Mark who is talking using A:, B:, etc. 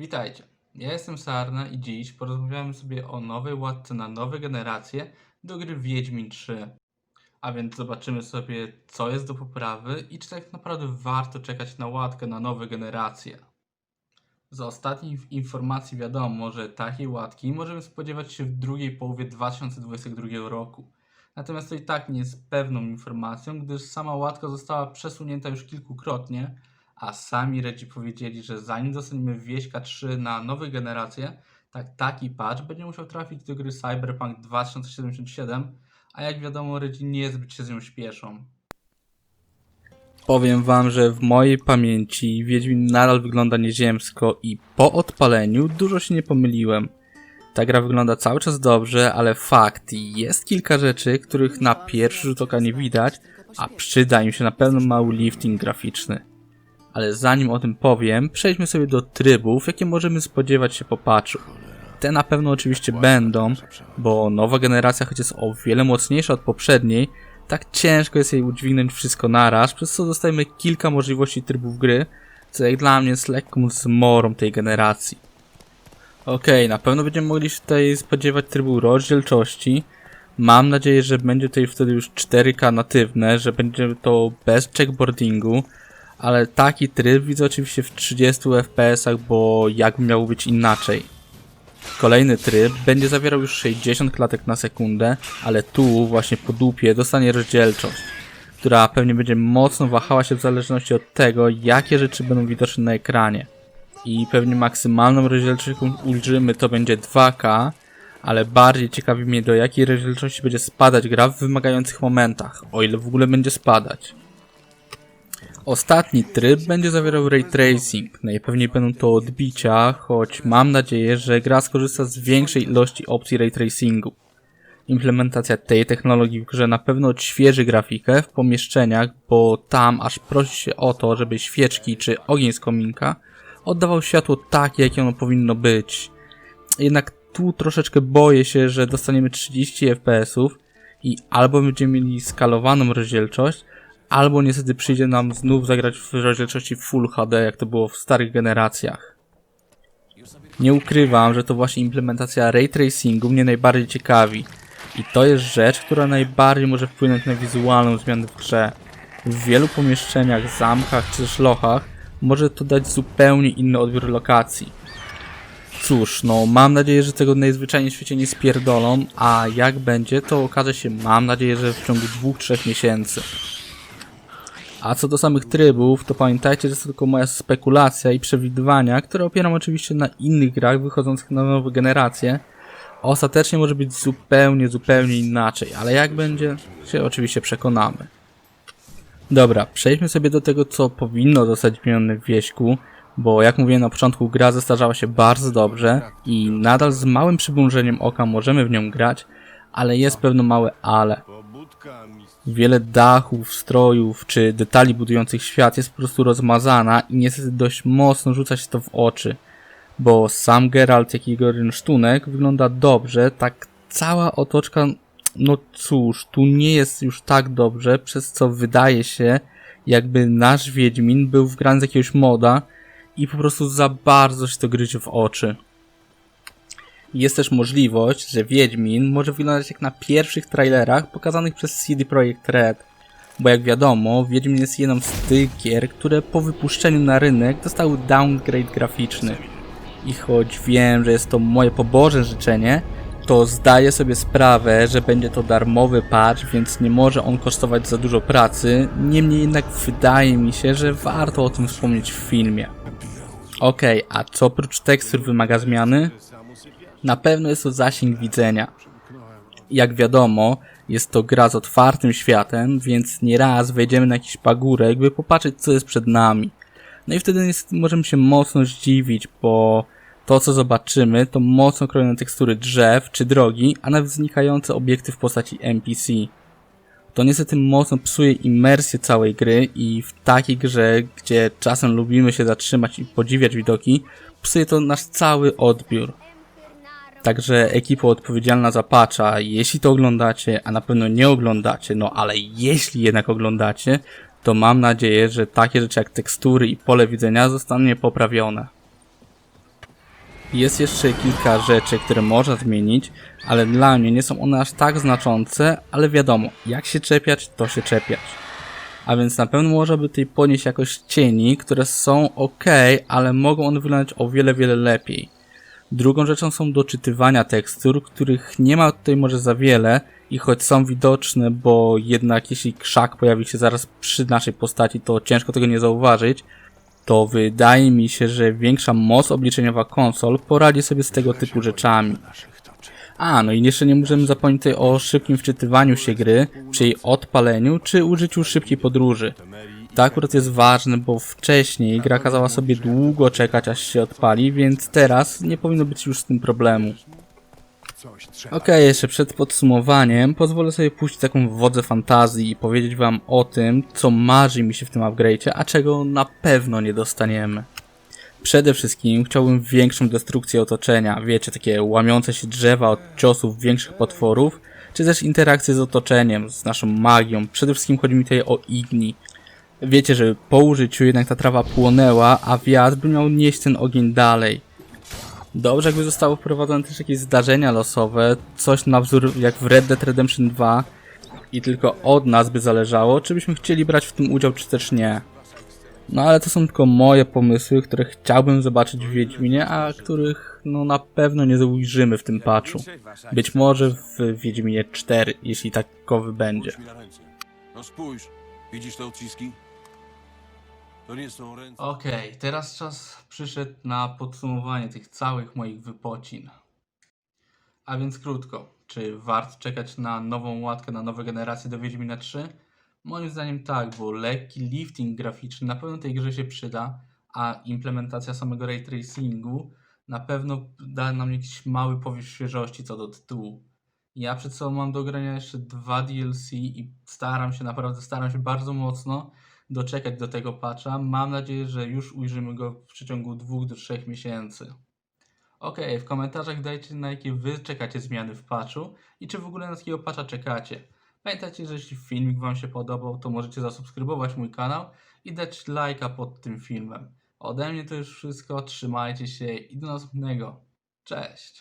A: Witajcie, ja jestem Sarna i dziś porozmawiamy sobie o nowej łatce na nowe generacje do gry Wiedźmin 3. A więc zobaczymy sobie co jest do poprawy i czy tak naprawdę warto czekać na łatkę na nowe generacje. Z ostatnich informacji wiadomo, że takiej łatki możemy spodziewać się w drugiej połowie 2022 roku. Natomiast to i tak nie jest pewną informacją, gdyż sama łatka została przesunięta już kilkukrotnie, a sami Redzi powiedzieli, że zanim dostaniemy Wieśka 3 na nowe generacje, tak taki patch będzie musiał trafić do gry Cyberpunk 2077, a jak wiadomo Redzi niezbyt się z nią śpieszą. Powiem wam, że w mojej pamięci Wiedźmin nadal wygląda nieziemsko i po odpaleniu dużo się nie pomyliłem. Ta gra wygląda cały czas dobrze, ale fakt, jest kilka rzeczy, których na pierwszy rzut oka nie widać, a przyda im się na pewno mały lifting graficzny. Ale zanim o tym powiem, przejdźmy sobie do trybów, jakie możemy spodziewać się po patchu. Te na pewno oczywiście będą, bo nowa generacja, choć jest o wiele mocniejsza od poprzedniej, tak ciężko jest jej udźwignąć wszystko naraz, przez co dostajemy kilka możliwości trybów gry, co jak dla mnie jest lekką zmorą tej generacji. Okej, na pewno będziemy mogli się tutaj spodziewać trybu rozdzielczości. Mam nadzieję, że będzie tutaj wtedy już 4K natywne, że będzie to bez checkboardingu, ale taki tryb widzę oczywiście w 30 fps, bo jak miało być inaczej. Kolejny tryb będzie zawierał już 60 klatek na sekundę, ale tu właśnie po dupie dostanie rozdzielczość, która pewnie będzie mocno wahała się w zależności od tego, jakie rzeczy będą widoczne na ekranie. I pewnie maksymalną rozdzielczością ulżymy to będzie 2K, ale bardziej ciekawi mnie do jakiej rozdzielczości będzie spadać gra w wymagających momentach, o ile w ogóle będzie spadać. Ostatni tryb będzie zawierał ray tracing. Najpewniej będą to odbicia, choć mam nadzieję, że gra skorzysta z większej ilości opcji ray tracingu. Implementacja tej technologii w grze na pewno odświeży grafikę w pomieszczeniach, bo tam aż prosi się o to, żeby świeczki czy ogień z kominka oddawał światło takie, jakie ono powinno być. Jednak tu troszeczkę boję się, że dostaniemy 30 fps i albo będziemy mieli skalowaną rozdzielczość, albo niestety przyjdzie nam znów zagrać w rozdzielczości Full HD, jak to było w starych generacjach. Nie ukrywam, że to właśnie implementacja ray tracingu mnie najbardziej ciekawi. I to jest rzecz, która najbardziej może wpłynąć na wizualną zmianę w grze. W wielu pomieszczeniach, zamkach czy też lochach może to dać zupełnie inny odbiór lokacji. Cóż, no mam nadzieję, że tego najzwyczajniej w świecie nie spierdolą, a jak będzie, to okaże się, mam nadzieję, że w ciągu 2-3 miesięcy. A co do samych trybów, to pamiętajcie, że to tylko moja spekulacja i przewidywania, które opieram oczywiście na innych grach wychodzących na nowe generacje. Ostatecznie może być zupełnie, zupełnie inaczej, ale jak będzie, się oczywiście przekonamy. Dobra, przejdźmy sobie do tego, co powinno zostać zmienione w wieśku, bo jak mówiłem na początku, gra zestarzała się bardzo dobrze i nadal z małym przymrużeniem oka możemy w nią grać, ale jest pewno małe ale. Wiele dachów, strojów czy detali budujących świat jest po prostu rozmazana i niestety dość mocno rzuca się to w oczy. Bo sam Geralt, jak i jego rynsztunek wygląda dobrze, tak cała otoczka, no cóż, tu nie jest już tak dobrze, przez co wydaje się, jakby nasz Wiedźmin był wgrany z jakiegoś moda i po prostu za bardzo się to gryzie w oczy. Jest też możliwość, że Wiedźmin może wyglądać jak na pierwszych trailerach pokazanych przez CD Projekt Red. Bo jak wiadomo, Wiedźmin jest jedną z tych gier, które po wypuszczeniu na rynek dostały downgrade graficzny. I choć wiem, że jest to moje pobożne życzenie, to zdaję sobie sprawę, że będzie to darmowy patch, więc nie może on kosztować za dużo pracy. Niemniej jednak wydaje mi się, że warto o tym wspomnieć w filmie. Okej, a co oprócz tekstur wymaga zmiany? Na pewno jest to zasięg widzenia. Jak wiadomo, jest to gra z otwartym światem, więc nieraz wejdziemy na jakiś pagórek, by popatrzeć co jest przed nami. No i wtedy niestety możemy się mocno zdziwić, bo to co zobaczymy to mocno krojone tekstury drzew czy drogi, a nawet znikające obiekty w postaci NPC. To niestety mocno psuje imersję całej gry i w takiej grze, gdzie czasem lubimy się zatrzymać i podziwiać widoki, psuje to nasz cały odbiór. Także ekipa odpowiedzialna za patcha, jeśli to oglądacie, a na pewno nie oglądacie, no ale jeśli jednak oglądacie, to mam nadzieję, że takie rzeczy jak tekstury i pole widzenia zostanie poprawione. Jest jeszcze kilka rzeczy, które można zmienić, ale dla mnie nie są one aż tak znaczące, ale wiadomo, jak się czepiać, to się czepiać. A więc na pewno można by tutaj podnieść jakość cieni, które są ok, ale mogą one wyglądać o wiele, wiele lepiej. Drugą rzeczą są doczytywania tekstur, których nie ma tutaj może za wiele i choć są widoczne, bo jednak jeśli krzak pojawi się zaraz przy naszej postaci, to ciężko tego nie zauważyć, to wydaje mi się, że większa moc obliczeniowa konsol poradzi sobie z tego typu rzeczami. A, no i jeszcze nie możemy zapomnieć tutaj o szybkim wczytywaniu się gry, przy jej odpaleniu, czy użyciu szybkiej podróży. To akurat jest ważne, bo wcześniej gra kazała sobie długo czekać aż się odpali, więc teraz nie powinno być już z tym problemu. Okej, jeszcze przed podsumowaniem pozwolę sobie puścić taką wodę fantazji i powiedzieć wam o tym, co marzy mi się w tym upgrade'cie, a czego na pewno nie dostaniemy. Przede wszystkim chciałbym większą destrukcję otoczenia, wiecie, takie łamiące się drzewa od ciosów większych potworów, czy też interakcje z otoczeniem, z naszą magią. Przede wszystkim chodzi mi tutaj o igni. Wiecie, że po użyciu jednak ta trawa płonęła, a wiatr by miał nieść ten ogień dalej. Dobrze, jakby zostało wprowadzone też jakieś zdarzenia losowe, coś na wzór jak w Red Dead Redemption 2 i tylko od nas by zależało, czy byśmy chcieli brać w tym udział, czy też nie. No ale to są tylko moje pomysły, które chciałbym zobaczyć w Wiedźminie, a których no na pewno nie ujrzymy w tym patchu. Być może w Wiedźminie 4, jeśli takowy będzie.
B: No spójrz, widzisz te odciski? To nie są ręce.
A: Okej, teraz czas przyszedł na podsumowanie tych całych moich wypocin. A więc krótko, czy warto czekać na nową łatkę, na nowe generacje do Wiedźmina 3? Moim zdaniem tak, bo lekki lifting graficzny na pewno tej grze się przyda, a implementacja samego ray tracingu na pewno da nam jakiś mały powiew świeżości co do tytułu. Ja przed sobą mam do grania jeszcze dwa DLC i staram się, naprawdę staram się bardzo mocno doczekać do tego patcha. Mam nadzieję, że już ujrzymy go w przeciągu dwóch do trzech miesięcy. Okej, w komentarzach dajcie na jakie wy czekacie zmiany w patchu i czy w ogóle na takiego patcha czekacie. Pamiętajcie, że jeśli filmik wam się podobał, to możecie zasubskrybować mój kanał i dać lajka pod tym filmem. Ode mnie to już wszystko, trzymajcie się i do następnego. Cześć!